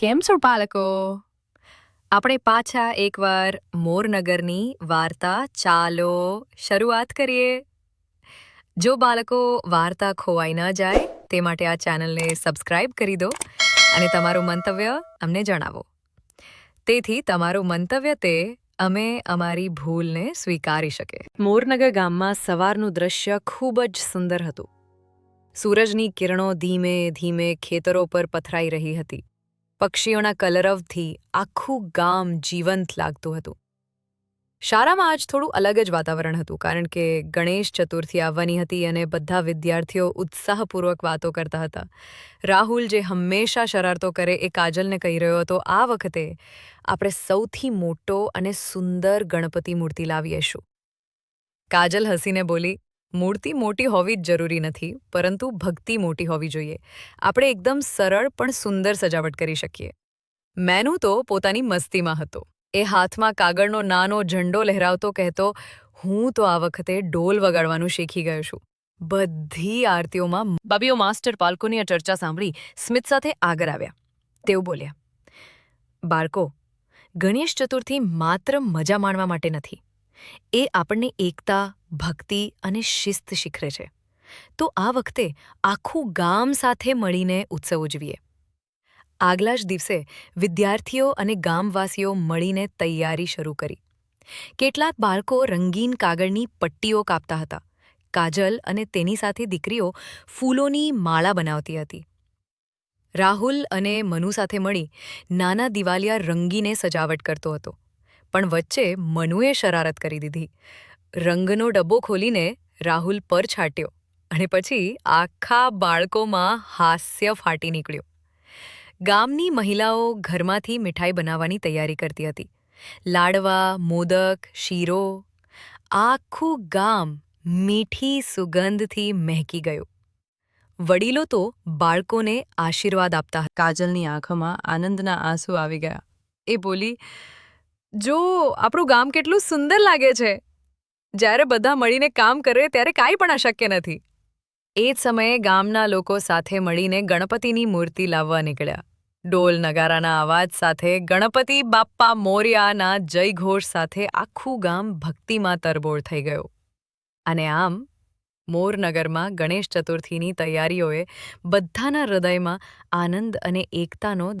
કેમ છો બાળકો આપણે પાછા એકવાર મોરનગરની વાર્તા ચાલો શરૂઆત કરીએ. જો બાળકો વાર્તા ખોવાઈ ન જાય, તે માટે આ ચેનલને સબસ્ક્રાઇબ કરી દો અને તમારું મંતવ્ય અમને જણાવો. તેથી તમારું મંતવ્ય તે, અમે અમારી ભૂલને સ્વીકારી શકે. મોરનગર ગામમાં સવારનું દ્રશ્ય ખૂબ જ સુંદર હતું. સૂરજની કિરણો ધીમે ધીમે ખેતરો પર પથરાઈ રહી હતી. પક્ષીઓના કલરવથી આખું ગામ જીવંત લાગતું હતું. શાળામાં આજ થોડું અલગ જ વાતાવરણ હતું, કારણ કે ગણેશ ચતુર્થી આવવાની હતી અને બધા વિદ્યાર્થીઓ ઉત્સાહપૂર્વક વાતો કરતા હતા. રાહુલ જે હંમેશા શરારતો કરે એ કાજલને કહી રહ્યો હતો, આ વખતે આપણે સૌથી મોટો અને સુંદર ગણપતિ મૂર્તિ લાવીએશું કાજલ હસીને બોલી મૂર્તિ મોટી હોવી જ જરૂરી નથી, પરંતુ ભક્તિ મોટી હોવી જોઈએ. આપણે એકદમ સરળ પણ સુંદર સજાવટ કરી શકીએ. મેનુ તો પોતાની મસ્તીમાં હતો. એ હાથમાં કાગળનો નાનો ઝંડો લહેરાવતો કહેતો, હું તો આ વખતે ડોલ વગાડવાનું શીખી ગયો છું. બધી આરતીઓમાં બાબીઓ માસ્ટર પાલ્કોની આ ચર્ચા સાંભળી સ્મિત સાથે આગળ આવ્યા. તેઓ બોલ્યા, બાળકો, ગણેશ ચતુર્થી માત્ર મજા માણવા માટે નથી. એ આપણને એકતા, ભક્તિ અને શિસ્ત શીખરે છે. તો આ વખતે આખું ગામ સાથે મળીને ઉત્સવ ઉજવીએ આગલા જ દિવસે વિદ્યાર્થીઓ અને ગામવાસીઓ મળીને તૈયારી શરૂ કરી. કેટલાક બાળકો રંગીન કાગળની પટ્ટીઓ કાપતા હતા. કાજલ અને તેની સાથે દીકરીઓ ફૂલોની માળા બનાવતી હતી. રાહુલ અને મનુ સાથે મળી નાના દિવાલિયા રંગીને સજાવટ કરતો હતો. પણ વચ્ચે મનુએ શરારત કરી દીધી. રંગનો ડબ્બો ખોલીને રાહુલ પર છાંટ્યો અને પછી આખા બાળકોમાં હાસ્ય ફાટી નીકળ્યો. ગામની મહિલાઓ ઘરમાંથી મીઠાઈ બનાવવાની તૈયારી કરતી હતી. લાડવા, મોદક, શીરો, આખું ગામ મીઠી સુગંધથી મહેકી ગયું. વડીલો તો બાળકોને આશીર્વાદ આપતા કાજલની આંખોમાં આનંદના આંસુ આવી ગયા. એ બોલી જો આપણું ગામ કેટલું સુંદર લાગે છે. જ્યારે બધા મળીને કામ કરે ત્યારે કાંઈ પણ અશક્ય નથી. એ જ સમયે ગામના લોકો સાથે મળીને ગણપતિની મૂર્તિ લાવવા નીકળ્યા. ડોલ નગારાના અવાજ સાથે ગણપતિ બાપ્પા મોર્યાના જયઘોષ સાથે આખું ગામ ભક્તિમાં તરબોળ થઈ ગયું. અને આમ, મોરનગરમાં ગણેશ ચતુર્થીની તૈયારીઓએ બધાના હૃદયમાં આનંદ અને એકતાનો